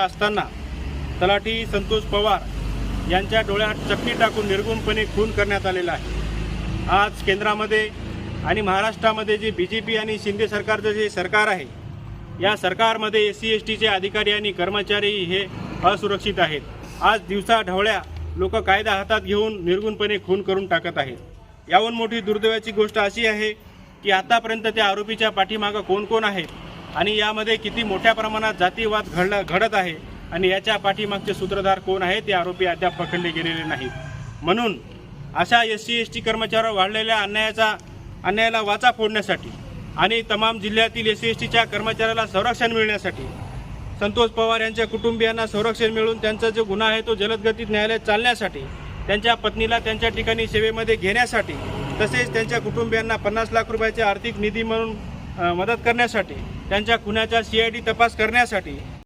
असताना तलाठी संतोष पवार यांच्या डोळ्यात चक्की टाकून निर्गुणपणे खून करण्यात आलेला आहे. आज केंद्रामध्ये आणि महाराष्ट्रामध्ये जे बी जे पी आणि शिंदे सरकारचं जे सरकार आहे या सरकारमध्ये एस सी एस टीचे अधिकारी आणि कर्मचारी हे असुरक्षित आहेत. आज दिवसा ढवळ्या लोक कायदा हातात घेऊन निर्गुणपणे खून करून टाकत आहेत. याहून मोठी दुर्दैवाची गोष्ट अशी आहे की आतापर्यंत त्या आरोपीच्या पाठीमागं कोण कोण आहेत आणि यामध्ये किती मोठ्या प्रमाणात जातीवाद घडला घडत आहे आणि याच्या पाठीमागचे सूत्रधार कोण आहे ते आरोपी अद्याप पकडले गेलेले नाहीत. म्हणून अशा एस सी एस टी कर्मचाऱ्यावर वाढलेल्या अन्यायाचा अन्यायाला वाचा फोडण्यासाठी आणि तमाम जिल्ह्यातील एस सी एस टीच्या कर्मचाऱ्याला संरक्षण मिळण्यासाठी संतोष पवार यांच्या कुटुंबियांना संरक्षण मिळून त्यांचा जो गुन्हा आहे तो जलदगतीत न्यायालयात चालण्यासाठी त्यांच्या पत्नीला त्यांच्या ठिकाणी सेवेमध्ये घेण्यासाठी तसेच त्यांच्या कुटुंबियांना पन्नास लाख रुपयाचे आर्थिक निधी म्हणून मदत करण्यासाठी त्यांच्या खुनाचा सी आय डी तपास करण्यासाठी